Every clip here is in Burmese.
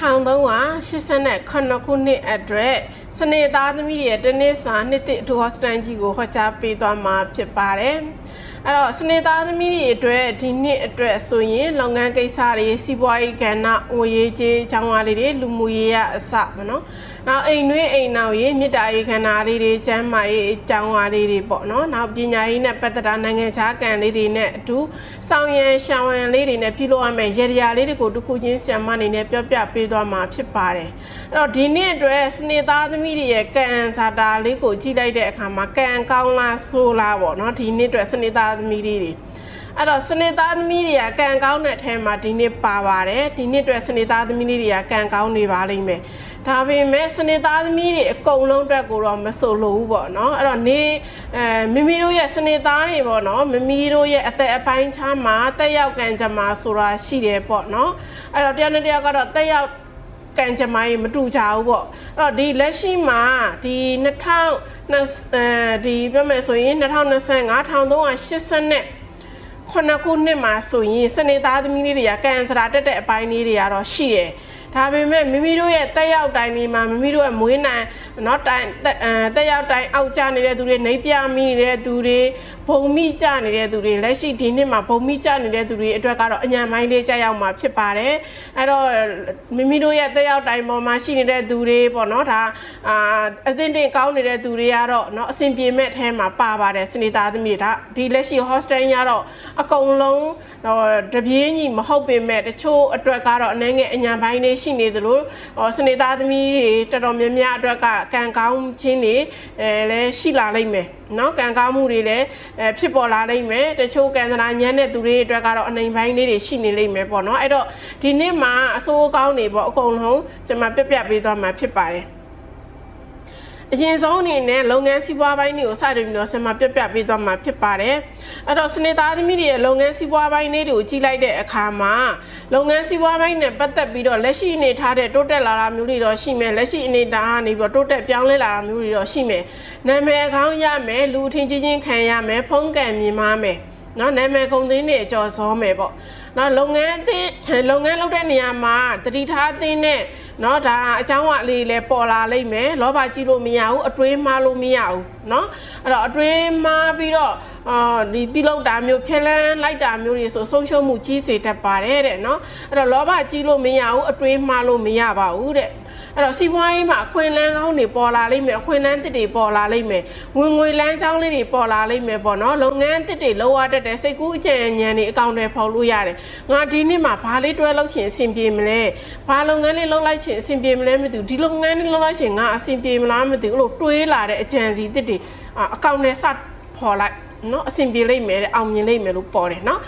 1389ခုနှစ်အတွက်စနေသားသမီးတွေရဲ့တနေ့စာနှစ်တစ်အထူးဟော့စတန်ကြီးကိုဟောကြားပေးသွားမှာဖြစ်ပါတယ်။ အဲ့တော့စနေသားသမီးတွေအတွက်ဒီနှစ်အတွက်ဆိုရင်လုပ်ငန်းကိစ္စတွေစီးပွားရေးကဏ္ဍငွေရေးကြေးအကြောင်းအရာလေးတွေလူမှုရေးရအစပေါ့နော်။နောက်အိမ်နှွေးအိမ်နောက်ရေးမြစ်တာရေးခန္ဓာလေးတွေကျန်းမာရေးအကြောင်းအရာလေးတွေပေါ့နော်။နောက်ပညာရေးနဲ့ပတ်သက်တာနိုင်ငံခြားကံလေးတွေနဲ့အတူဆောင်ရန်ရှောင်ရန်လေးတွေနဲ့ပြုလုပ်ရမယ်ရေရာလေးတွေကိုတစ်ခုချင်းဆံမအနေနဲ့ပြောပြပေးသွားမှာဖြစ်ပါတယ်။အဲ့တော့ဒီနေ့အတွက်စနေသားသမီးတွေရဲ့ကံစာတာလေးကိုကြည့်လိုက်တဲ့အခါမှာကံကောင်းလားဆိုးလားပေါ့နော်။ဒီနေ့အတွက်စနေသားသမီးတွေတွေအဲ့တော့စနေသားသမီးတွေကကံကောင်းတဲ့အထက်မှာဒီနေ့ပါပါတယ်ဒီနေ့အတွက်စနေသားသမီးလေးတွေကကံကောင်းနေပါလိမ့်မယ်ဒါပေမဲ့စနေသားသမီးတွေအကုန်လုံးအတွက်ကိုတော့မဆိုလို့ဘူးပေါ့နော်အဲ့တော့နေအဲမိမိတို့ရဲ့စနေသားတွေပေါ့နော်မိမိတို့ရဲ့အသက်အပိုင်းခြားမှာတက်ရောက်ကံကြမ္မာဆိုတာရှိတယ်ပေါ့နော်အဲ့တော့တရားနဲ့တရားကတော့တက်ရောက် ကံကြမ္မာရေမတူကြဘူးပေါ့အဲ့တော့ဒီလက်ရှိမှာဒီ2020အဲဒီပြောမယ်ဆိုရင်2025 1380နဲ့ခုနှစ်ခုနှစ်မှာဆိုရင်စနေသားသမီးလေးတွေကကန်ဆရာတက်တဲ့အပိုင်းလေးတွေကတော့ရှိတယ်ဒါပေမဲ့မိမိတို့ရဲ့တက်ရောက်တိုင်းဒီမှာမိမိတို့ရဲ့မွေးနိုင်เนาะတိုင်တက်ရောက်တိုင်းအောက်ကျနေတဲ့သူတွေနှိပ်ပြမိနေတဲ့သူတွေ ဘုံမိကျနေတဲ့သူတွေလက်ရှိဒီနှစ်မှာဘုံမိကျနေတဲ့သူတွေအတွက်ကတော့အညံမိုင်းလေးကျရောက်မှာဖြစ်ပါတယ်အဲ့တော့မိမိတို့ရဲ့တက်ရောက်တိုင်းပေါ်မှာရှိနေတဲ့သူတွေပေါ့เนาะဒါအာအသင့်တင်ကောင်းနေတဲ့သူတွေကတော့เนาะအဆင်ပြေမဲ့အထဲမှာပါပါတယ်စနေသားသမီးဒါဒီလက်ရှိ hostel ရတော့အကုန်လုံးတော့တပြေးညီမဟုတ်ပေမဲ့တချို့အတွက်ကတော့အနေငယ်အညံပိုင်းလေးရှိနေသလိုဟောစနေသားသမီးတွေတော်တော်များများအတွက်ကကံကောင်းခြင်းတွေအဲလည်းရှိလာလိမ့်မယ်เนาะကံကောင်းမှုတွေလည်း အဲဖြစ်ပေါ်လာနိုင်မယ်တချို့ကန်စနာညံ့တဲ့သူတွေအတွက်ကတော့အနိုင်ပိုင်းလေးတွေရှိနေလိမ့်မယ်ပေါ့နော်အဲ့တော့ဒီနေ့မှာအဆိုးအကောင်းတွေပေါ့အကုန်လုံးကျွန်မပြပြပေးသွားမှာဖြစ်ပါတယ် အရင်ဆုံးအနေနဲ့လုပ်ငန်းစီးပွားပိုင်းတွေကိုစတင်ပြီးတော့ဆင်မပြတ်ပြတ်ပေးသွားမှာဖြစ်ပါတယ်။အဲ့တော့စနေသားသမီးတွေရဲ့လုပ်ငန်းစီးပွားပိုင်းလေးတွေကိုကြီးလိုက်တဲ့အခါမှာလုပ်ငန်းစီးပွားပိုင်းနဲ့ပတ်သက်ပြီးတော့လက်ရှိအနေထားတဲ့တိုးတက်လာတာမျိုးတွေတော့ရှိမယ်လက်ရှိအနေထားကနေပြီးတော့တိုးတက်ပြောင်းလဲလာတာမျိုးတွေတော့ရှိမယ်။နာမည်အကောင်းရမယ်လူထင်ချင်းချင်းခံရမယ်ဖုံးကံမြင်မမယ်။နော်နာမည်ကုန်သတင်းတွေအကျော်စောမယ်ပေါ့ နော်လုပ်ငန်းအသင်းလုပ်ငန်းလုပ်တဲ့နေရာမှာတတိထားအသင်းနဲ့နော်ဒါအကြောင်းအလေးလည်းပေါ်လာလိမ့်မယ်လောဘကြီးလို့မရဘူးအတွေးမှားလို့မရဘူးနော်အဲ့တော့အတွေးမှားပြီးတော့အာဒီပြုလုပ်တာမျိုးဖျက်လန်းလိုက်တာမျိုးတွေဆိုဆုံးရှုံးမှုကြီးစေတတ်ပါတယ်တဲ့နော်အဲ့တော့လောဘကြီးလို့မရဘူးအတွေးမှားလို့မရပါဘူးတဲ့အဲ့တော့စီးပွားရေးမှာအခွင့်အလန်းကောင်းတွေပေါ်လာလိမ့်မယ်အခွင့်အလန်းတစ်တွေပေါ်လာလိမ့်မယ်ဝင်ငွေလန်းချောင်းလေးတွေပေါ်လာလိမ့်မယ်ပေါ့နော်လုပ်ငန်းတစ်တွေလောရတတ်တဲ့စိတ်ကူးအကြံဉာဏ်တွေအကောင့်တွေဖော်လို့ရတယ်ငါဒီနေ့မှာဘာလေးတွဲလုပ်ချင်အဆင်ပြေမလဲဘာလုပ်ငန်းလေးလုပ်လိုက်ချင်အဆင်ပြေမလဲမသိဘူးဒီလုပ်ငန်းလေးလုပ်လိုက်ချင်ငါအဆင်ပြေမလားမသိဘူးအဲ့လိုတွေးလာတဲ့အကြံစီတစ်တွေအကောင့်နဲ့စဖော်လိုက်နော်အဆင်ပြေလိမ့်မယ်တဲ့အောင်မြင်လိမ့်မယ်လို့ပေါ်တယ်နော်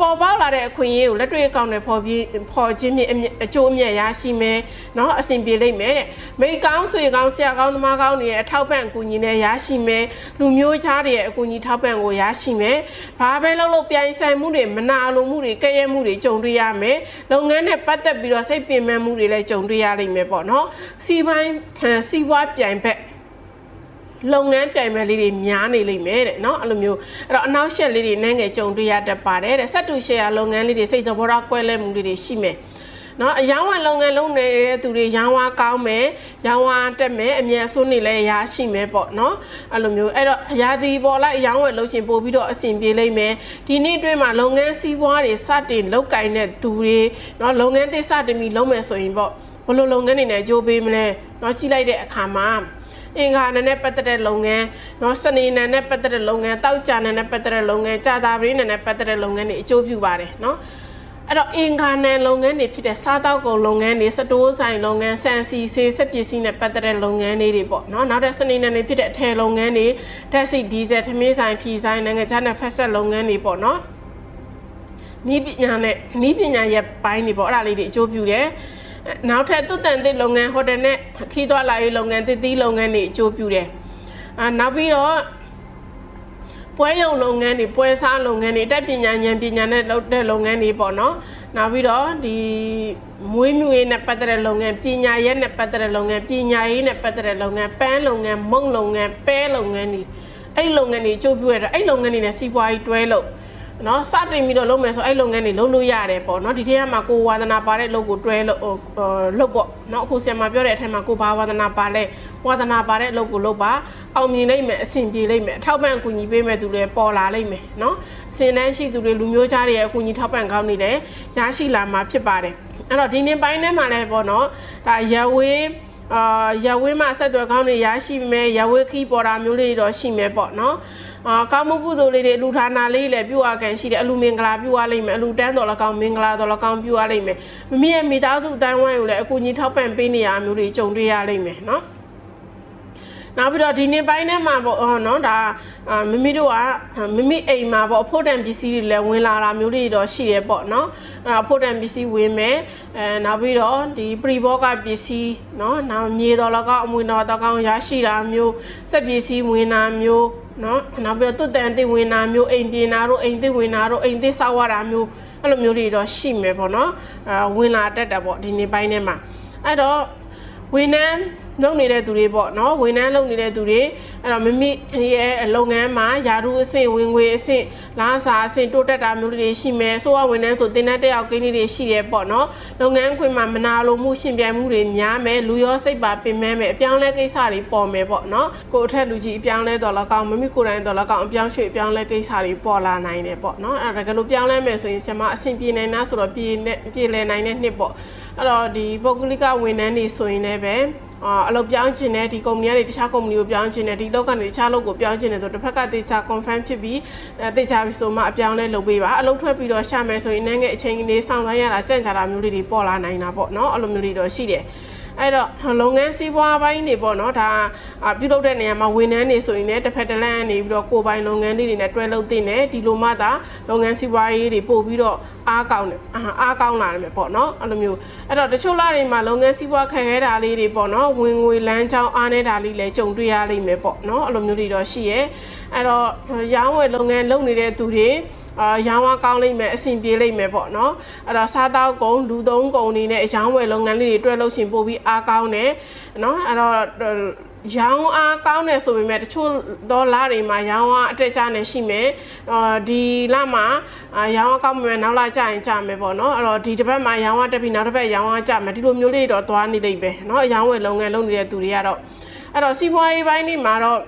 ပေါ်ပေါက်လာတဲ့အခွင့်အရေးကိုလက်တွေ့အကောင့်တွေပေါ်ပြီးပေါ်ခြင်းဖြင့်အကျိုးအမြတ်ရရှိမယ်နော်အဆင်ပြေလိမ့်မယ်တဲ့မိကောင်းဆွေကောင်းဆရာကောင်းသမားကောင်းတွေရဲ့အထောက်ပံ့အကူအညီနဲ့ရရှိမယ်လူမျိုးခြားတွေရဲ့အကူအညီထောက်ပံ့ကိုရရှိမယ်ဘာပဲလုပ်လို့ပြိုင်ဆိုင်မှုတွေမနာလိုမှုတွေကဲ့ရဲ့မှုတွေကြုံတွေ့ရမယ်လုပ်ငန်းနဲ့ပတ်သက်ပြီးတော့စိတ်ပင်ပန်းမှုတွေလည်းကြုံတွေ့ရလိမ့်မယ်ပေါ့နော်စီပိုင်းစီပွားပြိုင်ဘက် လုပ်ငန်းပြိုင်မဲ့လေးတွေများနေလိမ့်မယ်တဲ့เนาะအဲ့လိုမျိုးအဲ့တော့အနောက်ရှက်လေးတွေနှဲငယ်ကြုံတွေ့ရတတ်ပါတယ်တဲ့ဆက်တူရှယ်ယာလုပ်ငန်းလေးတွေစိတ်သဘောထားကွဲလဲမှုလေးတွေရှိမယ်နော်အယောင်းဝလုပ်ငန်းလုပ်နေတဲ့သူတွေရောင်းဝါကောင်းမယ်ရောင်းဝါတက်မယ်အမြတ်ဆိုးနေလဲရရှိမယ်ပေါ့နော်အဲ့လိုမျိုးအဲ့တော့ရာသီပေါ်လိုက်အယောင်းဝလုပ်ရှင်ပို့ပြီးတော့အဆင်ပြေလိမ့်မယ်ဒီနေ့အတွင်းမှာလုပ်ငန်းစည်းဝါးတွေစတင်လုပ်ကင်တဲ့သူတွေနော်လုပ်ငန်းသစ်စတင်ပြီးလုပ်မယ်ဆိုရင်ပေါ့ဘယ်လိုလုပ်ငန်းတွေနဲ့ကြိုးပေးမလဲနော်ကြည့်လိုက်တဲ့အခါမှာ အင်္ဂါနံနဲ့ပတ်သက်တဲ့လုပ်ငန်းနော်စနေနံနဲ့ပတ်သက်တဲ့လုပ်ငန်းတောက်ကြနံနဲ့ပတ်သက်တဲ့လုပ်ငန်းကြာတာပရင်းနံနဲ့ပတ်သက်တဲ့လုပ်ငန်းတွေအကျိုးပြုပါတယ်နော်အဲ့တော့အင်္ဂါနံလုပ်ငန်းတွေဖြစ်တဲ့စားတောက်ကုန်လုပ်ငန်းတွေစတိုးဆိုင်လုပ်ငန်းစံစီဆေးစက်ပစ္စည်းနဲ့ပတ်သက်တဲ့လုပ်ငန်းတွေပေါ့နော်နောက်တဲ့စနေနေ့တွေဖြစ်တဲ့အထည်လုပ်ငန်းတွေဓာတ်ဆီဒီဇယ်ထမင်းဆိုင်ထီဆိုင်နိုင်ငံခြားနဲ့ဖက်ဆက်လုပ်ငန်းတွေပေါ့နော်နီးပညာနဲ့နီးပညာရဲ့ပိုင်းတွေပေါ့အဲ့ဒါလေးတွေအကျိုးပြုတယ်။ နောက်ထပ်တုတ်တန်သစ်လုပ်ငန်းဟိုတယ်နဲ့ခီးသွားလာရေးလုပ်ငန်းသစ်သီးလုပ်ငန်းတွေအကျိုးပြုတယ်အာနောက်ပြီးတော့ပွဲရုံလုပ်ငန်းတွေပွဲစားလုပ်ငန်းတွေတက်ပညာဉာဏ်ပညာနဲ့လုပ်တဲ့လုပ်ငန်းတွေပေါ့နော်နောက်ပြီးတော့ဒီမွေးမြူရေးနဲ့ပတ်သက်တဲ့လုပ်ငန်းပညာရေးနဲ့ပတ်သက်တဲ့လုပ်ငန်းပညာရေးနဲ့ပတ်သက်တဲ့လုပ်ငန်းပန်းလုပ်ငန်းမုံလုပ်ငန်းပဲလုပ်ငန်းတွေအဲ့ဒီလုပ်ငန်းတွေအကျိုးပြုရတာအဲ့ဒီလုပ်ငန်းတွေနဲ့စီးပွားရေးတွဲလို့ နော်စတင်ပြီးတော့လုပ်မယ်ဆိုအဲ့လုပ်ငန်းတွေလုပ်လို့ရတယ်ပေါ့နော်ဒီထဲမှာကိုဝါသနာပါတဲ့လုပ်ကိုတွဲလို့လုပ်ပေါ့နော်အခုဆရာမပြောတဲ့အထက်မှာကိုဘာဝါသနာပါလဲဝါသနာပါတဲ့လုပ်ကိုလုပ်ပါအောင်မြင်နိုင်မယ်အဆင်ပြေနိုင်မယ်အထောက်ပံ့အကူအညီပေးမဲ့သူတွေပေါ်လာနိုင်မယ်နော်စင်တန်းရှိသူတွေလူမျိုးသားတွေရဲ့အကူအညီထောက်ပံ့ကောင်းနေတယ်ရရှိလာမှာဖြစ်ပါတယ်အဲ့တော့ဒီနေ့ပိုင်းထဲမှာလည်းပေါ့နော်ဒါရဝေး အာရဝေးမှာဆက်သွယ်ကောင်းတွေရရှိမယ်ရဝေးခီးပေါ်တာမျိုးလေးတွေတော့ရှိမယ်ပေါ့နော်အာကောင်းမှုကုသိုလ်လေးတွေအလူဌာနာလေးလည်းပြုအပ်ကန်ရှိတယ်အလူမင်္ဂလာပြုအပ်လိမ့်မယ်အလူတန်းတော်လကောင်မင်္ဂလာတော်လကောင်ပြုအပ်လိမ့်မယ်မမီးရဲ့မိသားစုအတိုင်းဝိုင်းကိုလည်းအကူအညီထောက်ပံ့ပေးနေရမျိုးတွေကြုံတွေ့ရလိမ့်မယ်နော် နောက်ပြီးတော့ဒီနေ့ပိုင်းထဲမှာပေါ့ဟောနော်ဒါမမီတို့ကမမီအိမ်မှာပေါ့အဖို့တန်ပစ္စည်းတွေလည်းဝင်လာတာမျိုးတွေတော့ရှိတယ်ပေါ့နော်အဲအဖို့တန်ပစ္စည်းဝင်မယ်အဲနောက်ပြီးတော့ဒီပရီဘောကပစ္စည်းနော်နောက်မြေတော်လကောင်အမွေတော်တကောင်ရရှိတာမျိုးစက်ပစ္စည်းဝင်တာမျိုးနော်နောက်ပြီးတော့တွတ်တန်တိဝင်တာမျိုးအိမ်ပြင်တာတို့အိမ်သစ်ဝင်တာတို့အိမ်သစ်ဆောက်ရတာမျိုးအဲ့လိုမျိုးတွေတော့ရှိမယ်ပေါ့နော်အဲဝင်လာတတ်တယ်ပေါ့ဒီနေ့ပိုင်းထဲမှာအဲ့တော့ဝန်ထမ်း လုပ်နေတဲ့သူတွေပေါ့နော်ဝန်ထမ်းလုပ်နေတဲ့သူတွေအဲ့တော့မိမိရဲ့လုပ်ငန်းမှာယာရုအဆင့်ဝင်ငွေအဆင့်လားစာအဆင့်တိုးတက်တာမျိုးတွေရှိမယ်ဆိုတော့ဝန်ထမ်းဆိုတင်တဲ့တက်ရောက်ကိန်းလေးတွေရှိတယ်ပေါ့နော်လုပ်ငန်းခွင်မှာမနာလိုမှုရှင်ပြိုင်မှုတွေများမယ်လူရောစိတ်ပါပင်မဲမယ်အပြောင်းလဲကိစ္စတွေပေါ်မယ်ပေါ့နော်ကိုယ်အထက်လူကြီးအပြောင်းလဲတော်လကောင်းမိမိကိုယ်တိုင်တော်လကောင်းအပြောင်းရွှေ့အပြောင်းလဲကိစ္စတွေပေါ်လာနိုင်တယ်ပေါ့နော်အဲ့ဒါတကယ်လို့ပြောင်းလဲမယ်ဆိုရင်ဆရာမအဆင်ပြေနိုင်တာဆိုတော့ပြေနေပြေလည်နိုင်တဲ့နှစ်ပေါ့အဲ့တော့ဒီပုဂ္ဂလိကဝန်ထမ်းတွေဆိုရင်လည်းပဲ အာအလုပ်ပြောင်းခြင်းနဲ့ဒီကုမ္ပဏီကနေတခြားကုမ္ပဏီကိုပြောင်းခြင်းနဲ့ဒီလောက်ကနေတခြားလောက်ကိုပြောင်းခြင်းနဲ့ဆိုတစ်ဖက်ကတေချာ confirm ဖြစ်ပြီးအဲတေချာပြီးဆိုမှအပြောင်းလဲလုပ်ပေးပါအလုပ်ထွက်ပြီးတော့ရှာမယ်ဆိုရင်နိုင်ငံအချိန်ကြီးစောင့်ဆိုင်းရတာကြန့်ကြတာမျိုးလေးတွေပေါ်လာနိုင်တာပေါ့နော်အဲ့လိုမျိုးတွေတော့ရှိတယ် အဲ့တော့လုပ်ငန်းစီးပွားပိုင်းတွေပေါ့နော်ဒါပြုလုပ်တဲ့နေရာမှာဝန်ထမ်းတွေဆိုရင်လည်းတစ်ဖက်တစ်လမ်းကနေပြီးတော့ကိုယ်ပိုင်လုပ်ငန်းလေးတွေနဲ့တွဲလုပ်သင့်တယ်ဒီလိုမှသာလုပ်ငန်းစီးပွားရေးတွေပို့ပြီးတော့အားကောင်းတယ်အားကောင်းလာတယ်ပေါ့နော်အဲ့လိုမျိုးအဲ့တော့တချို့လတွေမှာလုပ်ငန်းစီးပွားခံခဲ့တာလေးတွေပေါ့နော်ဝင်ငွေလမ်းကြောင်းအားနေတာလေးလည်းကြုံတွေ့ရလိမ့်မယ်ပေါ့နော်အဲ့လိုမျိုးတွေတော့ရှိရဲအဲ့တော့ရောင်းဝယ်လုပ်ငန်းလုပ်နေတဲ့သူတွေ အာရောင်းဝကောင်းလိမ့်မယ်အဆင်ပြေလိမ့်မယ်ပေါ့နော်အဲ့တော့စားတောက်ကုန်လူသုံးကုန်တွေနဲ့ရောင်းဝယ်လုပ်ငန်းလေးတွေတွဲလို့ရှင်ပို့ပြီးအားကောင်းတယ်နော်အဲ့တော့ရောင်းအားကောင်းတယ်ဆိုပေမဲ့တချို့တော့လတွေမှာရောင်းအားအတက်ကြနေရှိမယ်အာဒီလမှာရောင်းအားကောင်းမယ်နောက်လကျရင်ကြမယ်ပေါ့နော်အဲ့တော့ဒီတစ်ပတ်မှာရောင်းအားတက်ပြီးနောက်တစ်ပတ်ရောင်းအားကြမယ်ဒီလိုမျိုးလေးတော့သွားနေလိမ့်မယ်နော်ရောင်းဝယ်လုပ်ငန်းလုပ်နေတဲ့သူတွေကတော့အဲ့တော့စီးပွားရေးပိုင်းတွေမှာတော့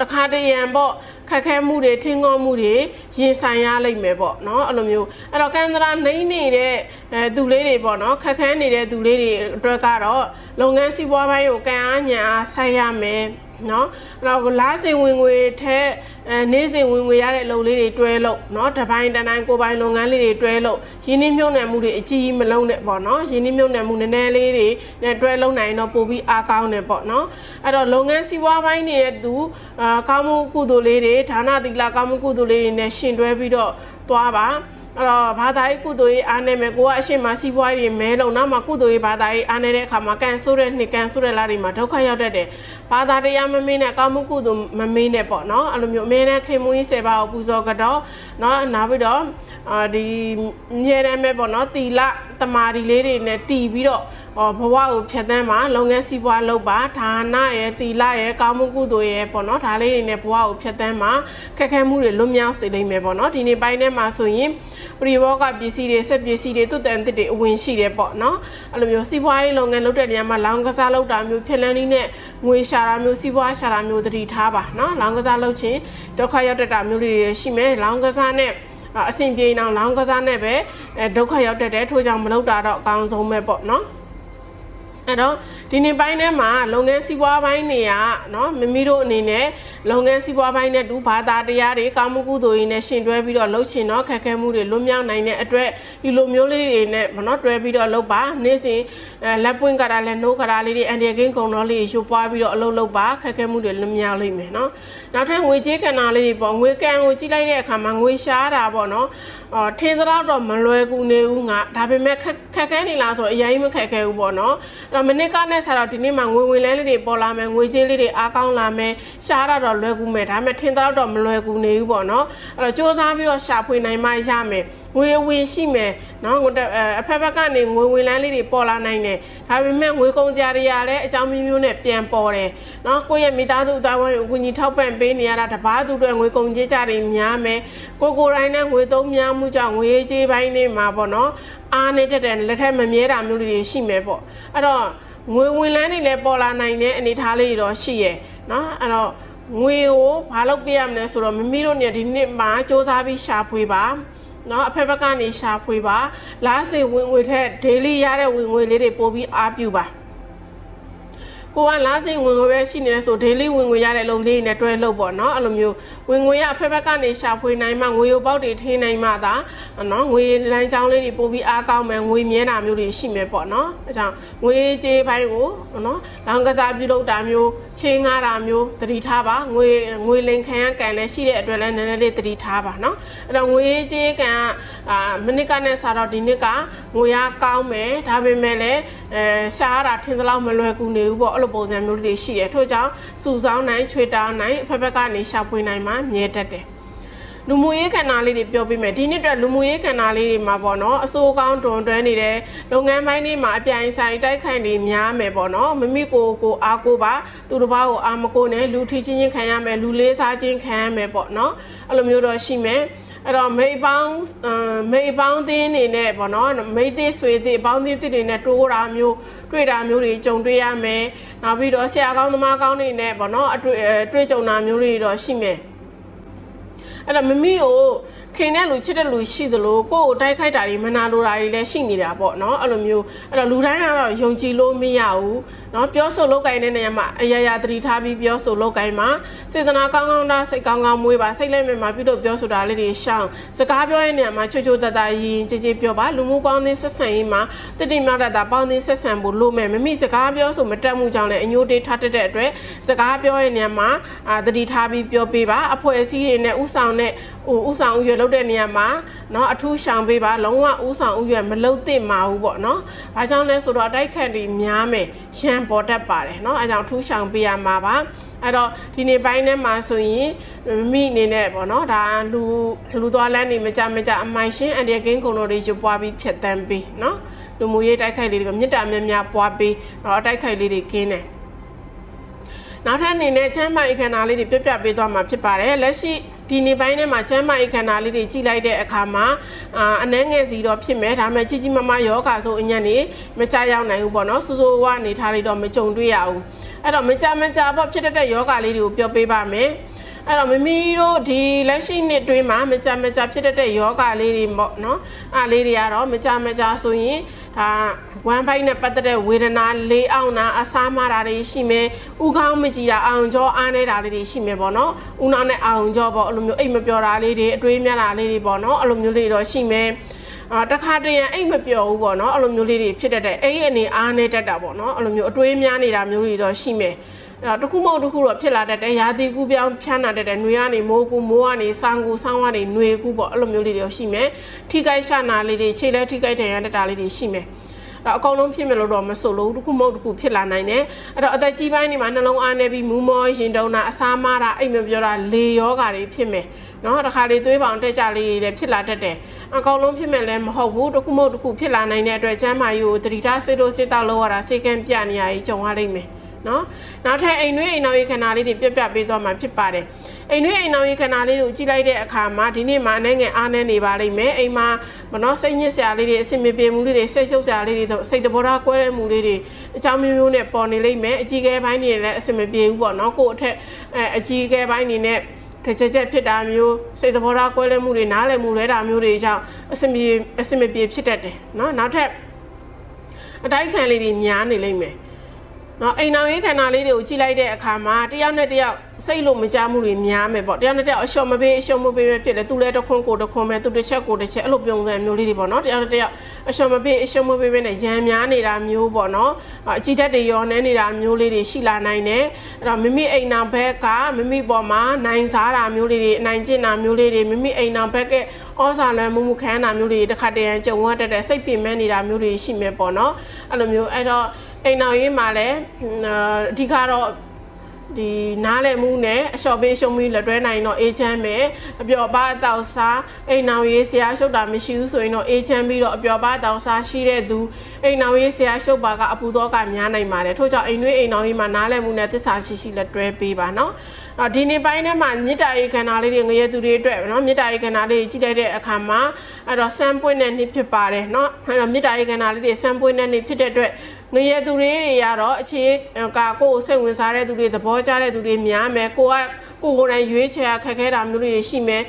တခါတရံပေါ့ခက်ခဲမှုတွေထင်းငေါမှုတွေရင်ဆိုင်ရလိမ့်မယ်ပေါ့နော်အဲ့လိုမျိုးအဲ့တော့ကန်သရာနှိမ့်နေတဲ့အဲသူလေးတွေပေါ့နော်ခက်ခဲနေတဲ့သူလေးတွေအတွက်ကတော့လုပ်ငန်းစီးပွားပိုင်းကိုကန်အားညာအားဆိုင်ရမယ် နော်အဲ့တော့လားစင်ဝင်ငွေထက်အဲနေ့စဉ်ဝင်ငွေရတဲ့အလုပ်လေးတွေတွဲလို့နော်တပိုင်းတတိုင်းကိုပိုင်းလုပ်ငန်းလေးတွေတွဲလို့ရင်းနှီးမြှုပ်နှံမှုတွေအကြီးကြီးမလုံးနဲ့ပေါ့နော်ရင်းနှီးမြှုပ်နှံမှုနည်းနည်းလေးတွေနဲ့တွဲလုံးနိုင်တော့ပိုပြီးအားကောင်းတယ်ပေါ့နော်အဲ့တော့လုပ်ငန်းစီးပွားပိုင်းတွေရဲ့သူအာကောင်းမှုကုသိုလ်လေးတွေဌာနသီလကောင်းမှုကုသိုလ်လေးတွေနဲ့ရှင်တွဲပြီးတော့သွားပါ အဲ့တော့ဘာသာရေးကုသိုလ်ရေးအားနေမယ်ကိုကအရှိမစီးပွားရေးမဲလုံးနောက်မှာကုသိုလ်ရေးဘာသာရေးအားနေတဲ့အခါမှာကန်ဆိုးတဲ့နှစ်ကန်ဆိုးတဲ့လားတွေမှာဒုက္ခရောက်တတ်တယ်ဘာသာတရားမမင်းနဲ့ကောင်းမှုကုသိုလ်မမင်းနဲ့ပေါ့နော်အဲ့လိုမျိုးအမြဲတမ်းခင်မွေးစေပါကိုပူဇော်ကတော့နော်နောက်ပြီးတော့အာဒီအမြဲတမ်းပဲပေါ့နော်တီလတမာဒီလေးတွေနဲ့တီပြီးတော့ ဘဝကိုဖြတ်သန်းမှာလုပ်ငန်းစီးပွားလုပ်ပါဒါနရဲ့တီလရဲ့ကောင်းမှုကုသိုလ်ရဲ့ပေါ့နော်ဒါလေးတွေနဲ့ဘဝကိုဖြတ်သန်းမှာခက်ခဲမှုတွေလွတ်မြောက်စေလိမ့်မယ်ပေါ့နော်ဒီနေ့ပိုင်းထဲမှာဆိုရင်ပရိဘောကပစ္စည်းတွေစက်ပစ္စည်းတွေတွတ်တန်တစ်တွေအဝင်ရှိတယ်ပေါ့နော်အဲ့လိုမျိုးစီးပွားရေးလုပ်ငန်းလုပ်တဲ့နေရာမှာလောင်ကစားလုပ်တာမျိုးဖြစ်လန်းနည်းနဲ့ငွေရှာတာမျိုးစီးပွားရှာတာမျိုးတတိထားပါနော်လောင်ကစားလုပ်ခြင်းဒုက္ခရောက်တတ်တာမျိုးတွေရှိမယ်လောင်ကစားနဲ့အဆင်ပြေအောင်လောင်ကစားနဲ့ပဲဒုက္ခရောက်တတ်တယ်ထို့ကြောင့်မလုပ်တာတော့အကောင်းဆုံးပဲပေါ့နော် အဲ့တော့ဒီနေ့ပိုင်းထဲမှာလုပ်ငန်းစီးပွားပိုင်းတွေကနော်မမီတို့အနေနဲ့လုပ်ငန်းစီးပွားပိုင်းနဲ့တူဘာသာတရားတွေကောင်းမှုကုသိုလ်တွေနဲ့ရှင်တွဲပြီးတော့လှုပ်ရှင်တော့ခက်ခဲမှုတွေလွတ်မြောက်နိုင်တဲ့အတွက်ဒီလိုမျိုးလေးတွေနဲ့မနော်တွဲပြီးတော့လှုပ်ပါနေ့စဉ်လက်ပွင့်ကတာလက်နိုးကတာလေးတွေအန်ဒီဂင်းကုံတော်လေးရုပ်ပွားပြီးတော့အလုပ်လုပ်ပါခက်ခဲမှုတွေလွတ်မြောက်လိမ့်မယ်နော်နောက်ထပ်ငွေကြေးကဏ္ဍလေးတွေပေါ့ငွေကံကိုကြည့်လိုက်တဲ့အခါမှာငွေရှားတာပေါ့နော်အော်ထင်းသလောက်တော့မလွယ်ကူနေဘူးငါဒါပေမဲ့ခက်ခဲနေလားဆိုတော့အရင်မခက်ခဲဘူးပေါ့နော်တော့မနစ်ကနဲ့ဆိုတော့ဒီနေ့မှာငွေဝင်လဲလေးတွေပေါ်လာမယ်ငွေကြေးလေးတွေအားကောင်းလာမယ်ရှားရတော့လွယ်ကူမယ်ဒါပေမဲ့ထင်တော့တော့မလွယ်ကူနေဘူးပေါ့နော်အဲ့တော့စူးစမ်းပြီးတော့ရှာဖွေနိုင်မှရမယ် ငွေဝင်ရှိမယ်နော်ငွေတက်အဖက်ဖက်ကနေငွေဝင်လန်းလေးတွေပေါ်လာနိုင်တယ်ဒါပေမဲ့ငွေကုန်စရာတွေကလည်းအကြောင်းမျိုးမျိုးနဲ့ပြန်ပေါ်တယ်နော်ကိုယ့်ရဲ့မိသားစုအသားဝိုင်းကိုအကူအညီထောက်ပံ့ပေးနေရတာတပားသူတွေငွေကုန်ကြေးကြတွေများမယ်ကိုကိုယ်တိုင်းနဲ့ငွေသုံးများမှုကြောင့်ငွေကြေးပိုင်းတွေမှာပေါ့နော်အားနေတတ်တဲ့လက်ထက်မမြဲတာမျိုးတွေရှိမယ်ပေါ့အဲ့တော့ငွေဝင်လန်းတွေလည်းပေါ်လာနိုင်တဲ့အနေအထားလေးတွေတော့ရှိရဲ့နော်အဲ့တော့ငွေကိုဘာလုပ်ပြရမလဲဆိုတော့မမီတို့เนี่ยဒီနေ့မှာစူးစမ်းပြီးရှာဖွေပါ နော်အဖက်ဘက်ကနေရှာဖွေပါလားစေဝင်ငွေထက် daily ရတဲ့ဝင်ငွေလေးတွေပို့ပြီးအားပြုပါ ကိုကလားစိဝင်ငွေပဲရှိနေတယ်ဆို daily ဝင်ငွေရတဲ့လုံလေးနဲ့တွဲလို့ပေါ့နော်အဲ့လိုမျိုးဝင်ငွေရအဖက်ဘက်ကနေရှာဖွေနိုင်မှငွေရုပ်ပေါက်တွေထင်းနိုင်မှသာနော်ငွေလမ်းကြောင်းလေးတွေပို့ပြီးအားကောင်းမယ်ငွေမြဲတာမျိုးတွေရှိမယ်ပေါ့နော်အဲကြောင့်ငွေကြေးပိုင်းကိုနော်လောင်ကစားပြုလုပ်တာမျိုးချင်းငားတာမျိုးသတိထားပါငွေငွေလိန်ခံရကန်လည်းရှိတဲ့အတွက်လည်းနည်းနည်းလေးသတိထားပါနော်အဲ့တော့ငွေကြေးကန်အာမနစ်ကနဲ့စားတော့ဒီနှစ်ကငွေရကောင်းမယ်ဒါပေမဲ့လည်းအဲရှားရတာထင်သလောက်မလွယ်ကူနေဘူးပေါ့အဲ့လိုပုံစံမျိုးတွေရှိတယ်ထို့ကြောင့်စုဆောင်းနိုင်ချွေတောင်းနိုင်အဖက်ဖက်ကနေရှာဖွေနိုင်မှမြဲတတ်တယ်လူမှုရေးကဏ္ဍလေးတွေပြောပြမယ်ဒီနှစ်အတွက်လူမှုရေးကဏ္ဍလေးတွေမှာပေါ့နော်အစိုးကောင်းတွန်တွဲနေတဲ့လုပ်ငန်းပိုင်းတွေမှာအပြိုင်ဆိုင်တိုက်ခိုက်နေများမယ်ပေါ့နော်မမိကိုကိုအားကိုပါသူတစ်ပါးကိုအာမကိုနဲ့လူထီချင်းချင်းခံရမယ်လူလေးစားချင်းခံရမယ်ပေါ့နော်အဲ့လိုမျိုးတော့ရှိမယ် အဲ့တော့မိပေါင်းမိပေါင်းသင်းနေနဲ့ပေါ့နော်မိသေးဆွေသေးပေါင်းသင်းတွေနဲ့တိုးတာမျိုးတွေ့တာမျိုးတွေကြုံတွေ့ရမယ်နောက်ပြီးတော့ဆရာကောင်းသမားကောင်းတွေနဲ့ပေါ့နော်အတွေ့တွေ့ကြုံတာမျိုးတွေတော့ရှိမယ် အဲ့တော့မမီကိုခင်တဲ့လူချစ်တဲ့လူရှိသလိုကိုယ့်ကိုတိုက်ခိုက်တာတွေမနာလိုတာတွေလည်းရှိနေတာပေါ့နော်အဲ့လိုမျိုးအဲ့တော့လူတိုင်းကတော့ယုံကြည်လို့မရဘူးနော်ပြောဆိုလောက်ကင်တဲ့နေရာမှာအရာရာတတိထားပြီးပြောဆိုလောက်ကင်မှာစေတနာကောင်းကောင်းသားစိတ်ကောင်းကောင်းမွေးပါစိတ်လိုက်မဲ့မှာပြုလုပ်ပြောဆိုတာလေးတွေရှောင်းစကားပြောရဲ့နေရာမှာချိုချိုတတရင်ကြေကြေပြောပါလူမှုပေါင်းသင်းဆက်ဆံရေးမှာတတိမြောက်တတာပေါင်းသင်းဆက်ဆံဖို့လို့မဲ့မမိစကားပြောဆိုမတက်မှုကြောင့်လည်းအညိုတေးထားတတ်တဲ့အတွက်စကားပြောရဲ့နေရာမှာတတိထားပြီးပြောပေးပါအဖွဲ့အစည်းတွေနဲ့ဥဆောင်တဲ့ဟိုဥဆောင်ဥရွယ်လုပ်တဲ့နေရာမှာเนาะအထူးရှောင်ပေးပါလုံးဝဥဆောင်ဥရွယ်မလုပ်သင့်ပါဘူးပေါ့เนาะဘာကြောင့်လဲဆိုတော့အတိုက်ခံတွေများမယ်ရန်ပေါ်တတ်ပါတယ်เนาะအဲကြောင့်အထူးရှောင်ပေးရမှာပါအဲ့တော့ဒီနေ့ပိုင်းထဲမှာဆိုရင်မိအနေနဲ့ပေါ့နော်ဒါလူလူသွားလန်းနေမကြမကြအမိုင်ရှင်းအန်ဒီယကင်းကုံတော်တွေရွပွားပြီးဖြတ်တန်းပေးနော်လူမှုရေးတိုက်ခိုက်လေးတွေကမြစ်တာများများပွားပေးတော့တိုက်ခိုက်လေးတွေကင်းတယ် နောက်ထပ်အနေနဲ့ချမ်းမအခမ်းအနားလေးတွေပြပြပေးသွားမှာဖြစ်ပါတယ်လက်ရှိဒီနေ့ပိုင်းထဲမှာချမ်းမအခမ်းအနားလေးတွေကြည်လိုက်တဲ့အခါမှာအာအနှဲငယ်စီတော့ဖြစ်မယ်ဒါပေမဲ့ကြီးကြီးမားမားယောဂါဆိုအညံ့နေမကြရောက်နိုင်ဘူးပေါ့နော်စူးစူးဝအနေထားတွေတော့မကြုံတွေ့ရဘူးအဲ့တော့မကြမကြပေါ့ဖြစ်တတ်တဲ့ယောဂါလေးတွေကိုပြောပေးပါမယ် အဲ့တော့မမီတို့ဒီလက်ရှိနှစ်တွင်းမှာမကြမကြဖြစ်တတ်တဲ့ယောဂလေးတွေပေါ့နော်အားလေးတွေကတော့မကြမကြဆိုရင်ဒါဝမ်းပိုင်းနဲ့ပတ်သက်တဲ့ဝေဒနာလေးအောင်တာအစားမတာတွေရှိမယ်ဥကောင်းမကြည်တာအောင်ကြောအားနေတာလေးတွေရှိမယ်ပေါ့နော်ဥနာနဲ့အောင်ကြောပေါ့အဲ့လိုမျိုးအိတ်မပြောတာလေးတွေအတွေးများတာလေးတွေပေါ့နော်အဲ့လိုမျိုးလေးတော့ရှိမယ်အာတခါတရံအိတ်မပြောဘူးပေါ့နော်အဲ့လိုမျိုးလေးတွေဖြစ်တတ်တဲ့အိတ်အနေအားနေတတ်တာပေါ့နော်အဲ့လိုမျိုးအတွေးများနေတာမျိုးတွေတော့ရှိမယ် အဲ့တော့တစ်ခုမဟုတ်တစ်ခုတော့ဖြစ်လာတတ်တယ်ရာသီကူပြောင်းဖြန်းလာတတ်တယ်နှွေကနေမိုးကူမိုးကနေဆောင်းကူဆောင်းကနေနှွေကူပေါ့အဲ့လိုမျိုးလေးတွေရှိမယ်ထိကိုက်ရှာနာလေးတွေခြေလက်ထိကိုက်တန်ရတတ်တာလေးတွေရှိမယ်တော့အကောင်လုံးဖြစ်မယ်လို့တော့မဆိုလို့တစ်ခုမဟုတ်တစ်ခုဖြစ်လာနိုင်တယ်အဲ့တော့အသက်ကြီးပိုင်းနေမှာနှလုံးအားနေပြီးမူးမောရင်တုံတာအစာမတာအိမ်မပြောတာလေယောဂါတွေဖြစ်မယ်နော်တခါလေသွေးပောင်တက်ကြလေးတွေဖြစ်လာတတ်တယ်အကောင်လုံးဖြစ်မယ်လည်းမဟုတ်ဘူးတစ်ခုမဟုတ်တစ်ခုဖြစ်လာနိုင်တဲ့အတွက်ကျန်းမာရေးကိုတတိထားစေတို့စေတောက်လောက်ရတာစေကံပြနေရကြီးကြုံရလိမ့်မယ် နော်နောက်ထပ်အိမ်နှွေးအိမ်နောက်ရေးခဏလေးတွေပြပြပေးသွားမှာဖြစ်ပါတယ်အိမ်နှွေးအိမ်နောက်ရေးခဏလေးကိုကြည့်လိုက်တဲ့အခါမှာဒီနေ့မှာအနေငယ်အားနေနေပါလိမ့်မယ်အိမ်မှာမနော်စိတ်ညစ်စရာလေးတွေအဆင်မပြေမှုလေးတွေစိတ်ရှုပ်စရာလေးတွေစိတ်တဘောထားကွဲတဲ့မှုလေးတွေအကြောင်းမျိုးမျိုးနဲ့ပေါ်နေလိမ့်မယ်အကြီးကဲပိုင်းတွေလည်းအဆင်မပြေဘူးပေါ့နော်ကိုယ့်အထက်အဲအကြီးကဲပိုင်းတွေနဲ့တကြကြဖြစ်တာမျိုးစိတ်သဘောထားကွဲလွဲမှုတွေနားလည်မှုလွဲတာမျိုးတွေကြောင့်အဆင်ပြေအဆင်မပြေဖြစ်တတ်တယ်เนาะနောက်ထပ်အတိုက်ခံလေးတွေများနေလိမ့်မယ် နော်အိမ်တော်ရေးခန္ဓာလေးတွေကိုကြည့်လိုက်တဲ့အခါမှာတယောက်နဲ့တယောက် စိတ်လို့မကြမှုတွေများမယ်ပေါ့တယောက်နဲ့တယောက်အရှော့မပေးအရှော့မပေးပဲဖြစ်တယ်သူလည်းတစ်ခွန်းကိုတစ်ခွန်းပဲသူတစ်ချက်ကိုတစ်ချက်အဲ့လိုပြုံးတဲ့မျိုးလေးတွေပေါ့နော်တယောက်နဲ့တယောက်အရှော့မပေးအရှော့မပေးပဲနဲ့ရံများနေတာမျိုးပေါ့နော်အကြည်တက်တွေရောနေနေတာမျိုးလေးတွေရှိလာနိုင်တယ်အဲ့တော့မိမိအိမ်နာဘက်ကမိမိပေါ်မှာနိုင်စားတာမျိုးလေးတွေအနိုင်ကျင့်တာမျိုးလေးတွေမိမိအိမ်နာဘက်ကဩဇာလွယ်မှုမှုခံတာမျိုးလေးတွေတစ်ခါတည်းကြုံရတတ်တဲ့စိတ်ပင်ပန်းနေတာမျိုးတွေရှိမယ်ပေါ့နော်အဲ့လိုမျိုးအဲ့တော့အိမ်နောက်ရေးမှာလည်းအဓိကတော့ ဒီနားလည်မှုနဲ့အလျှော်ပေးရှုံးပြီးလက်တွဲနိုင်တော့အေးချမ်းပဲအပျော်ပါအတောက်စားအိမ်နောင်ရေးဆရာရှုပ်တာမရှိဘူးဆိုရင်တော့အေးချမ်းပြီးတော့အပျော်ပါအတောက်စားရှိတဲ့သူအိမ်နောင်ရေးဆရာရှုပ်ပါကအပူတော့ကများနိုင်ပါတယ်ထို့ကြောင့်အိမ်တွင်းအိမ်နောင်ရေးမှာနားလည်မှုနဲ့သစ္စာရှိရှိလက်တွဲပေးပါနော် အော်ဒီနေ့ပိုင်းထဲမှာမေတ္တာရေးခန္ဓာလေးတွေငရဲသူတွေအတွက်နော်မေတ္တာရေးခန္ဓာလေးကြီးလိုက်တဲ့အခါမှာအဲ့တော့စမ်းပွင့်တဲ့နေ့ဖြစ်ပါတယ်နော်အဲ့တော့မေတ္တာရေးခန္ဓာလေးတွေစမ်းပွင့်တဲ့နေ့ဖြစ်တဲ့အတွက်ငရဲသူတွေတွေကတော့အခြေကကိုယ်ကိုစိတ်ဝင်စားတဲ့သူတွေသဘောကျတဲ့သူတွေများမယ်ကိုကကိုယ်ကိုယ်တိုင်ရွေးချယ်ခက်ခဲတာမျိုးတွေရှိမယ်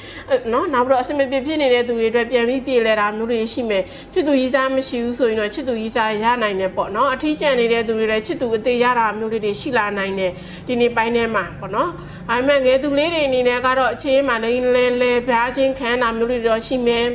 နော်နောက်ပြီးတော့အစမပြေဖြစ်နေတဲ့သူတွေအတွက်ပြန်ပြီးပြေလဲတာမျိုးတွေရှိမယ်ချစ်သူကြီးစားမရှိဘူးဆိုရင်တော့ချစ်သူကြီးစားရနိုင်တယ်ပေါ့နော်အထီးကျန်နေတဲ့သူတွေလည်းချစ်သူအသေးရတာမျိုးတွေရှိလာနိုင်တယ်ဒီနေ့ပိုင်းထဲမှာပေါ့နော် ဒါပေမဲ့ငယ်သူလေးတွေအနေနဲ့ကတော့အခြေမှာလည်းလဲလဲပြားချင်းခံတာမျိုးတွေတော့ရှိမယ်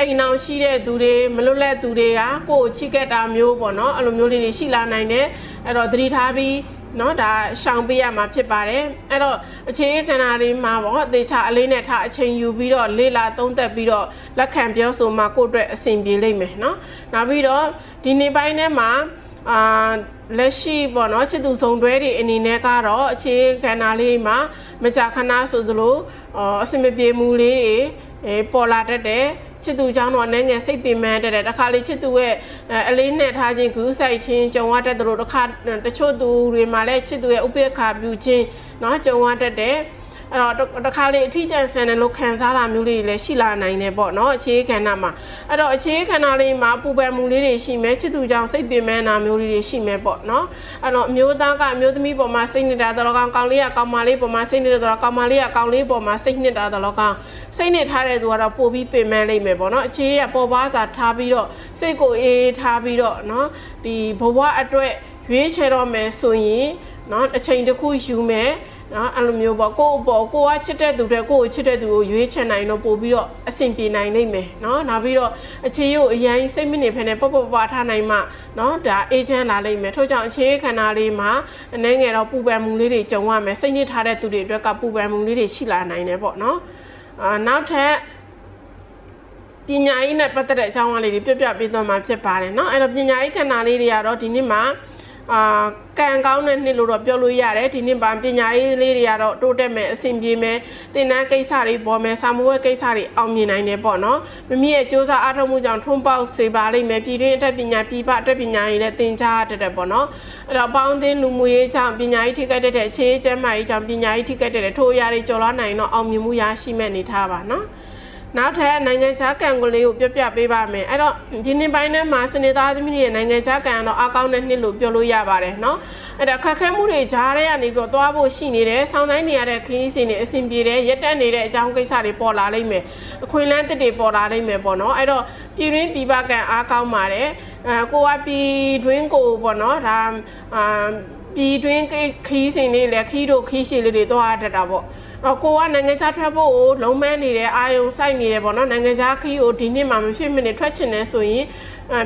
အိမ်အောင်ရှိတဲ့သူတွေမလွတ်လပ်သူတွေကကိုယ်ချိကက်တာမျိုးပေါ့နော်အဲ့လိုမျိုးလေးတွေရှိလာနိုင်တယ်အဲ့တော့သတိထားပြီးเนาะဒါရှောင်ပေးရမှာဖြစ်ပါတယ်အဲ့တော့အခြေခန္ဓာလေးမှာပေါ့အသေးချအလေးနဲ့ထားအချိန်ယူပြီးတော့လေးလာသုံးသက်ပြီးတော့လက်ခံပြောဆိုမှကိုယ့်အတွက်အဆင်ပြေလိမ့်မယ်เนาะနောက်ပြီးတော့ဒီနေ့ပိုင်းထဲမှာ အာလက်ရှိပေါ့နော်ချစ်သူဆောင်တွဲတွေအနေနဲ့ကတော့အခြေခံနာလေးမှာမကြာခဏဆိုသလိုအဆင်မပြေမှုလေးတွေအဲပေါ်လာတတ်တယ်ချစ်သူเจ้าတော့အနေငယ်စိတ်ပင်ပန်းတက်တယ်တခါလေချစ်သူရဲ့အလေးနဲ့ထားခြင်းဂူးဆိုင်ခြင်းကြုံရတတ်တယ်လို့တခါတချို့သူတွေမှာလည်းချစ်သူရဲ့ဥပေက္ခပြုခြင်းเนาะကြုံရတတ်တယ် အဲ့တော့တခါလေအထီးကျန်ဆန်တယ်လို့ခံစားတာမျိုးလေးတွေလည်းရှိလာနိုင်တယ်ပေါ့နော်အခြေခံတာမှာအဲ့တော့အခြေခံတာလေးမှာပူပန်မှုလေးတွေရှိမယ်ချစ်သူကြောင့်စိတ်ပင်ပန်းတာမျိုးလေးတွေရှိမယ်ပေါ့နော်အဲ့တော့အမျိုးသားကအမျိုးသမီးပေါ်မှာစိတ်နေတာတော့ကောင်ကောင်လေးကကောင်မလေးပေါ်မှာစိတ်နေတာတော့ကောင်မလေးကကောင်လေးပေါ်မှာစိတ်နေတာတော့ကောင်စိတ်နေထားတဲ့သူကတော့ပို့ပြီးပင်ပန်းလိမ့်မယ်ပေါ့နော်အခြေကပေါ်ပါစာထားပြီးတော့စိတ်ကိုအေးထားပြီးတော့နော်ဒီဘဝအတွက်ရွေးချယ်တော့မယ်ဆိုရင်နော်အချိန်တစ်ခုယူမယ် နော်အဲ့လိုမျိုးပေါ့ကိုယ့်အပေါ်ကိုကချစ်တဲ့သူတွေကိုယ့်ကိုချစ်တဲ့သူကိုရွေးချယ်နိုင်တော့ပို့ပြီးတော့အဆင်ပြေနိုင်နိုင်မယ်နော်နောက်ပြီးတော့အခြေရုပ်အရင်စိတ်မနေဖ ೇನೆ ပပပထားနိုင်မှနော်ဒါအေဂျင့်လာလိမ့်မယ်ထို့ကြောင့်အခြေခန္ဓာလေးမှာအနေငယ်တော့ပူပန်မှုလေးတွေကြုံရမယ်စိတ်ညစ်ထားတဲ့သူတွေအတွက်ကပူပန်မှုလေးတွေရှိလာနိုင်တယ်ပေါ့နော်အာနောက်ထပ်ပညာရေးနဲ့ပတ်သက်တဲ့အကြောင်းအရာလေးတွေပြပြပေးသွားမှာဖြစ်ပါတယ်เนาะအဲ့တော့ပညာရေးခန္ဓာလေးတွေကတော့ဒီနေ့မှာ အာကံကောင်းတဲ့နှစ်လို့တော့ပြောလို့ရတယ်ဒီနှစ်ပါပညာရေးလေးတွေကတော့တိုးတက်မယ်အဆင်ပြေမယ်သင်တန်းကိစ္စတွေပေါ်မယ်စာမွေးကိစ္စတွေအောင်မြင်နိုင်တယ်ပေါ့နော်မမီရဲ့စ조사အားထုတ်မှုကြောင့်ထွန်းပေါက်စေပါလိမ့်မယ်ပြည်တွင်းအတတ်ပညာပြည်ပအတတ်ပညာတွေလည်းသင်ကြားတတ်တယ်ပေါ့နော်အဲ့တော့ပေါင်းသင်းလူမှုရေးကြောင့်ပညာရေးထိခိုက်တဲ့အခြေကျမ်းမာရေးကြောင့်ပညာရေးထိခိုက်တဲ့ထိုးရာတွေကျော်လွှားနိုင်တော့အောင်မြင်မှုရရှိမဲ့အနေထားပါနော် နောက်ထပ်နိုင်ငံခြားကံကလေးကိုပြပြပေးပါမယ်အဲ့တော့ဒီနေ့ပိုင်းထဲမှာစနေသားသမီးတွေနိုင်ငံခြားကံတော့အကောင်းတဲ့နှစ်လို့ပြောလို့ရပါတယ်เนาะအဲ့ဒါခက်ခဲမှုတွေကြားထဲကနေပြီးတော့သွားဖို့ရှိနေတယ်ဆောင်းတိုင်းနေရတဲ့ခင်းစင်တွေအဆင်ပြေတယ်ရက်တက်နေတဲ့အကြောင်းကိစ္စတွေပေါ်လာလိမ့်မယ်အခွင့်အလမ်းတစ်တွေပေါ်လာလိမ့်မယ်ပေါ့เนาะအဲ့တော့ပြည်တွင်းပြည်ပကံအားကောင်းပါတယ်အဲကိုကပြည်တွင်းကိုပေါ့เนาะဒါအာ ပြည်တွင်းခီးစင်လေးလည်းခီးတို့ခီးရှည်လေးတွေသွားတတ်တာပေါ့တော့ကိုကနိုင်ငံခြားထွက်ဖို့ကိုလုံးမဲနေတယ်အာယုံစိုက်နေတယ်ပေါ့နော်နိုင်ငံခြားခီးကိုဒီနှစ်မှာမဖြစ်မနေထွက်ချင်တယ်ဆိုရင်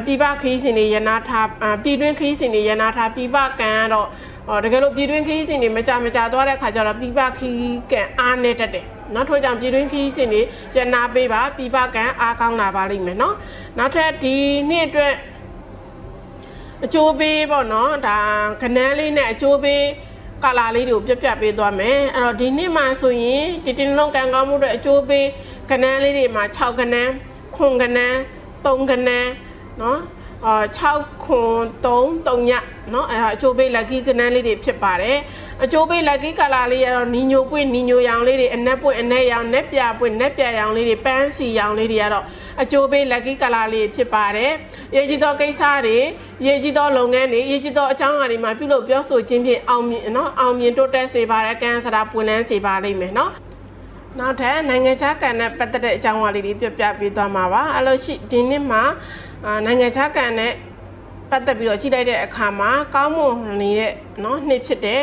ပြည်ပခီးစင်တွေရနာထားပြည်တွင်းခီးစင်တွေရနာထားပြည်ပကန်ကတော့တကယ်လို့ပြည်တွင်းခီးစင်တွေမကြမကြသွားတဲ့ခါကျတော့ပြည်ပခီးကန်အားနေတတ်တယ်နောက်ထို့ကြောင့်ပြည်တွင်းခီးစင်တွေရနာပေးပါပြည်ပကန်အားကောင်းလာပါလိမ့်မယ်နော်နောက်ထပ်ဒီနှစ်အတွက် အချိုးပေးပေါ့နော်ဒါခနန်းလေးနဲ့အချိုးပေးကလာလေးတွေကိုပြပြပေးသွားမယ်အဲ့တော့ဒီနေ့မှာဆိုရင်ဒီတင်းလုံးကန်ကောင်းမှုတွေအချိုးပေးခနန်းလေးတွေမှာ6ခနန်းခွန်ခနန်း3ခနန်းနော် အာ6ခွန်3 3ညเนาะအဲအကျိုးပေး lucky ကနန်းလေးတွေဖြစ်ပါတယ်အကျိုးပေး lucky color လေးကတော့နီညိုပွင့်နီညိုရောင်လေးတွေအနက်ပွင့်အနက်ရောင်နက်ပြပွင့်နက်ပြရောင်လေးတွေပန်းစီရောင်လေးတွေကတော့အကျိုးပေး lucky color လေးဖြစ်ပါတယ်ရေကြီးသောကိစ္စတွေရေကြီးသောလုပ်ငန်းတွေရေကြီးသောအကြောင်းအရာတွေမှာပြုလုပ်ပြောဆိုခြင်းဖြင့်အောင်မြင်เนาะအောင်မြင်တိုးတက်စေပါတယ်ကံစရာပွင့်လန်းစေပါလိမ့်မယ်เนาะ နောက်ထပ်နိုင်ငံခြားကံနဲ့ပတ်သက်တဲ့အကြောင်းအရာလေးတွေပြပြပေးသွားမှာပါအဲ့လိုရှိဒီနှစ်မှာနိုင်ငံခြားကံနဲ့ပတ်သက်ပြီးတော့ကြည့်လိုက်တဲ့အခါမှာကောင်းမွန်နေတဲ့เนาะနှစ်ဖြစ်တဲ့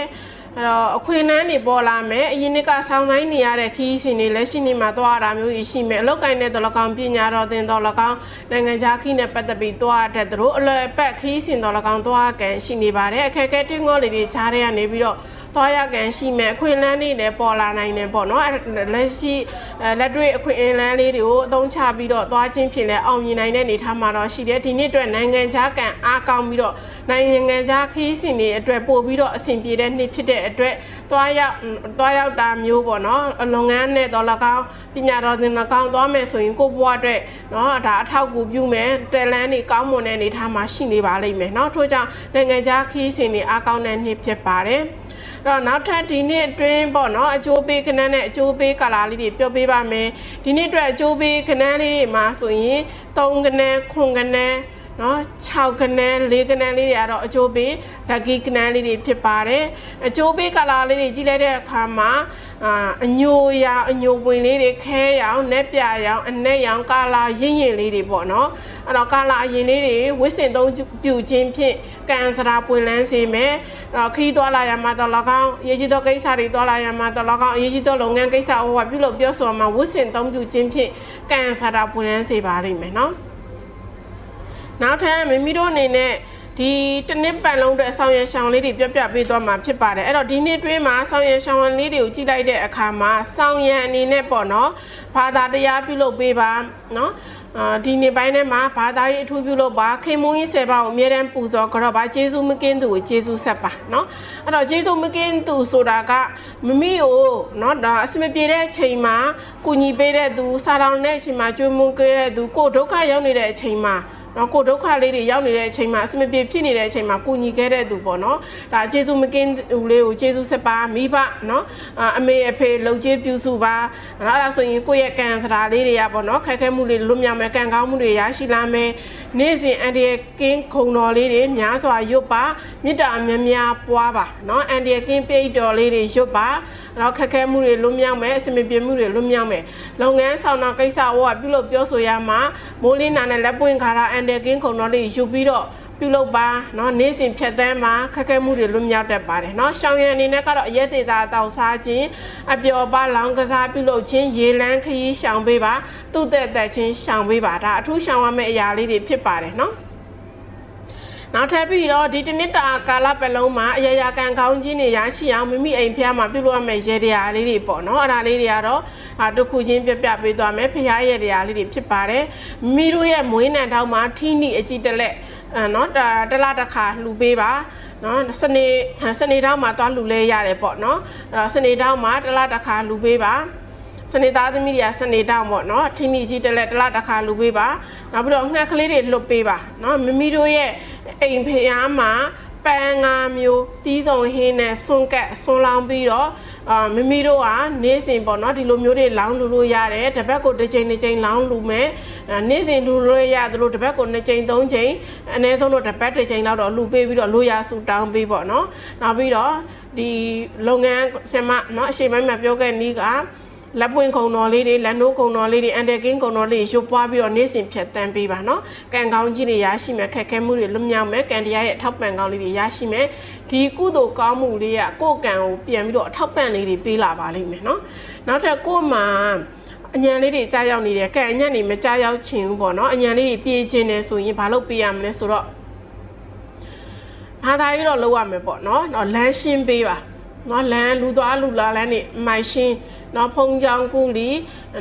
အဲ့တော့အခွင့်အလမ်းတွေပေါ်လာမယ်အရင်နှစ်ကဆောင်းဆိုင်နေရတဲ့ခီးစဉ်တွေလက်ရှိနေ့မှာသွားရတာမျိုးကြီးရှိမယ်အလောက်ကိုင်းတဲ့တော်လကောင်ပညာတော်သင်တော်လကောင်နိုင်ငံခြားခီးနဲ့ပတ်သက်ပြီးသွားတဲ့သူတို့အလွယ်အပတ်ခီးစဉ်တော်လကောင်သွားကန်ရှိနေပါတယ်အခက်အခဲတင်းငေါလေးတွေခြားတဲ့ကနေပြီးတော့သွားရကန်ရှိမယ်အခွင့်အလမ်းတွေလည်းပေါ်လာနိုင်တယ်ပေါ့နော်အဲ့လက်ရှိလက်တွေ့အခွင့်အလမ်းလေးတွေကိုအသုံးချပြီးတော့သွားချင်းဖြစ်လဲအောင်မြင်နိုင်တဲ့အနေထားမှာတော့ရှိတယ်ဒီနေ့အတွက်နိုင်ငံခြားကန်အားကောင်းပြီးတော့နိုင်ငံခြားခီးစဉ်တွေအတွက်ပို့ပြီးတော့အဆင်ပြေတဲ့နေ့ဖြစ်တဲ့တဲ့အတွက်သွားရောက်သွားရောက်တာမျိုးပေါ့နော်လုပ်ငန်းနဲ့တော့၎င်းပညာတော်သင်၎င်းသွားမယ်ဆိုရင်ကိုယ့်ဘဝအတွက်နော်ဒါအထောက်အကူပြုမယ်တယ်လန်းတွေကောင်းမွန်တဲ့အနေအထားမှာရှိနေပါလိမ့်မယ်နော်ထို့ကြောင့်နိုင်ငံခြားခီးစဉ်တွေအားကောင်းတဲ့နှစ်ဖြစ်ပါတယ်တော့နောက်ထပ်ဒီနေ့အတွင်းပေါ့နော်အကျိုးပေးခဏနဲ့အကျိုးပေးကာလာလေးတွေပြောပေးပါမယ်ဒီနေ့အတွက်အကျိုးပေးခဏလေးတွေမှာဆိုရင်3ခဏ9ခဏ နော်6ကနန်း4ကနန်းလေးတွေကတော့အကျိုးပေး lucky ကနန်းလေးတွေဖြစ်ပါတယ်အကျိုးပေး color လေးတွေကြည့်လိုက်တဲ့အခါမှာအာအညိုရောင်အညိုပွင့်လေးတွေခဲရောင်နဲ့ပြရောင်အနက်ရောင် color ရင့်ရင့်လေးတွေပေါ့နော်အဲ့တော့ color အရင်လေးတွေဝစ်စင်သုံးပြုခြင်းဖြင့်ကန်စရာပွင့်လန်းစေမယ်အဲ့တော့ခီးသွားလာရမှာတော့၎င်းရေးကြီးသောကိစ္စတွေသွားလာရမှာတော့၎င်းအရေးကြီးသောလုပ်ငန်းကိစ္စဟိုကပြုလုပ်ပြောဆိုမှာဝစ်စင်သုံးပြုခြင်းဖြင့်ကန်စရာပွင့်လန်းစေပါလိမ့်မယ်နော် နောက်ထပ်မိမိတို့အနေနဲ့ဒီတစ်နှစ်ပတ်လုံးအတွက်ဆောင်းရံရှောင်းလေးတွေပြပြပေးသွားမှာဖြစ်ပါတယ်အဲ့တော့ဒီနှစ်တွင်းမှာဆောင်းရံရှောင်းလေးတွေကိုကြည့်လိုက်တဲ့အခါမှာဆောင်းရံအနေနဲ့ပေါ့နော်ဘာသာတရားပြုလုပ်ပေးပါနော်အာဒီနေ့ပိုင်းထဲမှာဘာသာရေးအထူးပြုလုပ်ပါခေမုန်းကြီးဆယ်ပါးကိုအမြဲတမ်းပူဇော်ကြတော့ပါကျေးဇူးမကင်းသူကိုကျေးဇူးဆက်ပါနော်အဲ့တော့ကျေးဇူးမကင်းသူဆိုတာကမမိကိုနော်ဒါအစမပြေတဲ့အချိန်မှာကုညီပေးတဲ့သူစာတော်တဲ့အချိန်မှာကျွေးမွေးခဲ့တဲ့သူကိုဒုက္ခရောက်နေတဲ့အချိန်မှာ နော်ကိုဒုက္ခလေးတွေရောက်နေတဲ့အချိန်မှာအစမပြေဖြစ်နေတဲ့အချိန်မှာကိုညီခဲ့တဲ့သူပေါ့နော်ဒါကျေးဇူးမကင်းဦးလေးကိုကျေးဇူးဆက်ပါမိဘနော်အမေအဖေလုံကျေးပြုစုပါအဲ့ဒါဆိုရင်ကိုယ့်ရဲ့ကံစရာလေးတွေကပေါ့နော်ခက်ခဲမှုတွေလွတ်မြောက်မယ်ကံကောင်းမှုတွေရရှိလာမယ်နေ့စဉ်အန်ဒီရဲ့ကင်းခုံတော်လေးတွေများစွာရွတ်ပါမေတ္တာများများပွားပါနော်အန်ဒီရဲ့ကင်းပိတ်တော်လေးတွေရွတ်ပါအဲ့တော့ခက်ခဲမှုတွေလွတ်မြောက်မယ်အစမပြေမှုတွေလွတ်မြောက်မယ်လုပ်ငန်းဆောင်တာကိစ္စဟောကပြုလုပ်ပြောဆိုရမှာမိုးလင်းနာနဲ့လက်ပွင့်ခါတာအန်ဒီကင်းခုံတော်လေးယူပြီးတော့ပြုလုပ်ပါเนาะနေ့စဉ်ဖြတ်သန်းမှာခက်ခဲမှုတွေလွတ်မြောက်တတ်ပါတယ်เนาะရှောင်းရံအနေနဲ့ကတော့အရက်သေးတာတောက်စားခြင်းအပျော်ပါလောင်ကစားပြုလုပ်ခြင်းရေလန်းခရီးရှောင်ပေးပါသူ့တဲ့တက်ချင်းရှောင်ပေးပါဒါအထူးရှောင်ရမယ့်အရာလေးတွေဖြစ်ပါတယ်เนาะ နောက်ထပ်ပြီးတော့ဒီတနစ်တာကာလပတ်လုံးမှာအရရာကန်ကောင်းခြင်းတွေရရှိအောင်မိမိအိမ်ဖျားမှာပြုလုပ်ရမယ့်ရေတရားလေးတွေပေါ့နော်အဲ့ဒါလေးတွေကတော့အာတစ်ခုချင်းပြပြပေးသွားမယ်ဖျားရေတရားလေးတွေဖြစ်ပါတယ်မိမိတို့ရဲ့မွေးနံထောက်မှာထီနီအကြည့်တက်လက်အဲနော်တတလားတစ်ခါလှူပေးပါနော်စနေစနေတောင်းမှာသွားလှူလဲရတယ်ပေါ့နော်အဲ့တော့စနေတောင်းမှာတလားတစ်ခါလှူပေးပါ စနေသားသမီးတွေကစနေတောင်းပေါ့နော်ထင်းကြီးကြီးတက်လက်တလားတစ်ခါလူပေးပါနောက်ပြီးတော့ငှက်ကလေးတွေလွတ်ပေးပါနော်မမီတို့ရဲ့အိမ်ဖျားမှာပန်းငါမျိုးတီးစုံဟင်းနဲ့ဆွန့်ကက်ဆွန့်လောင်းပြီးတော့အာမမီတို့ကနေ့စဉ်ပေါ့နော်ဒီလိုမျိုးတွေလောင်းလူလို့ရတယ်တစ်ပတ်ကိုတစ်ချိန်တစ်ချိန်လောင်းလူမယ်နေ့စဉ်လူလို့ရသလိုတစ်ပတ်ကိုနှစ်ချိန်သုံးချိန်အနည်းဆုံးတော့တစ်ပတ်တစ်ချိန်လောက်တော့လူပေးပြီးတော့လိုရဆူတောင်းပေးပေါ့နော်နောက်ပြီးတော့ဒီလုပ်ငန်းဆင်မနော်အရှိပိုင်းမှာပြောခဲ့နီးက လက်ပွင့်ကုံတော်လေးတွေလက်နိုးကုံတော်လေးတွေအန်ဒက်ကင်းကုံတော်လေးရွတ်ပွားပြီးတော့နေ့စဉ်ဖြတ်တန်းပေးပါနော်ကံကောင်းကြီးတွေရရှိမယ်ခက်ခဲမှုတွေလွတ်မြောက်မယ်ကံတရားရဲ့အထောက်ပံ့ကောင်းလေးတွေရရှိမယ်ဒီကုသိုလ်ကောင်းမှုလေးကကိုယ့်ကံကိုပြန်ပြီးတော့အထောက်ပံ့လေးတွေပေးလာပါလိမ့်မယ်နော်နောက်ထပ်ကို့မှာအညံလေးတွေကြားရောက်နေတယ်ကဲအညံတွေမကြားရောက်ချင်ဘူးပေါ့နော်အညံလေးတွေပြေးခြင်းတယ်ဆိုရင်ဘာလို့ပြေးရမလဲဆိုတော့ဘာသာရေးတော့လောက်ရမယ်ပေါ့နော်တော့လမ်းရှင်းပေးပါ နော်လမ်းလူသွားလူလာလမ်းနေမိုင်ရှင်းနော်ဖုံကြောင်ကူလီ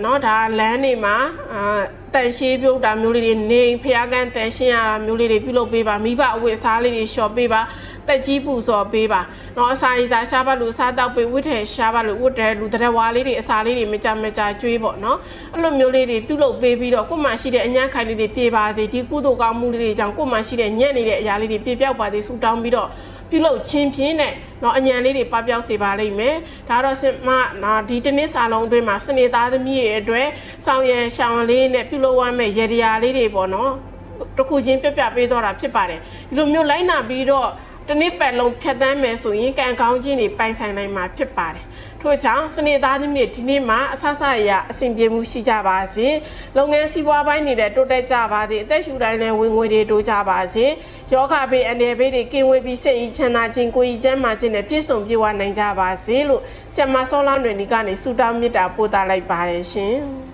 နော်ဒါလမ်းနေမှာအာတန်ရှင်းပြုတ်တာမျိုးလေးတွေနေဖျားကန်းတန်ရှင်းရတာမျိုးလေးတွေပြုလုပ်ပေးပါမိဘအဝတ်အစားလေးတွေလျှော်ပေးပါတက်ကြီးပူစော်ပေးပါ။နော်အစာရီစာရှားပါလို့စားတောက်ပေးဝတ်ထည်ရှားပါလို့ဝတ်တယ်လူတရဝါလေးတွေအစာလေးတွေမကြမကြကျွေးပေါ့နော်။အဲ့လိုမျိုးလေးတွေပြုလုပ်ပေးပြီးတော့ကို့မှာရှိတဲ့အညံ့ခိုင်လေးတွေပြေပါစေဒီကုသိုလ်ကောင်းမှုလေးတွေကြောင့်ကို့မှာရှိတဲ့ညံ့နေတဲ့အရာလေးတွေပြေပြောက်ပါစေဆူတောင်းပြီးတော့ပြုလုပ်ချင်းပြင်းတဲ့เนาะအညံလေးတွေပပျောက်စေပါလိမ့်မယ်ဒါတော့စမနာဒီတနစ်စာလုံးအတွင်းမှာစနေသားသမီးရဲ့အတွက်ဆောင်းရံရှောင်းလေးနဲ့ပြုလုပ်ရမယ့်ရေဒီယာလေးတွေပေါ့เนาะ တစ်ခုချင်းပြပြပေးတော့တာဖြစ်ပါတယ်ဒီလိုမျိုးလိုက်နာပြီးတော့တစ်နေ့ပတ်လုံးဖြတ်သန်းမယ်ဆိုရင်ကံကောင်းခြင်းတွေပိုင်ဆိုင်နိုင်မှာဖြစ်ပါတယ်ထို့ကြောင့်စနေသားသမီးတွေဒီနေ့မှာအဆဆအရာအဆင်ပြေမှုရှိကြပါစေလုပ်ငန်းစီးပွားပိုင်းတွေလည်းတိုးတက်ကြပါစေအသက်ရှူတိုင်းလည်းဝင်ငွေတွေတိုးကြပါစေယောဂဘေးအနေဘေးတွေကင်းဝေးပြီးစိတ်ဤချမ်းသာခြင်းကိုယ်ဤချမ်းသာခြင်းနဲ့ပြည့်စုံပြေဝနိုင်ကြပါစေလို့ဆ iam မဆောလာຫນွေဒီကနေဆုတောင်းမေတ္တာပို့သလိုက်ပါတယ်ရှင်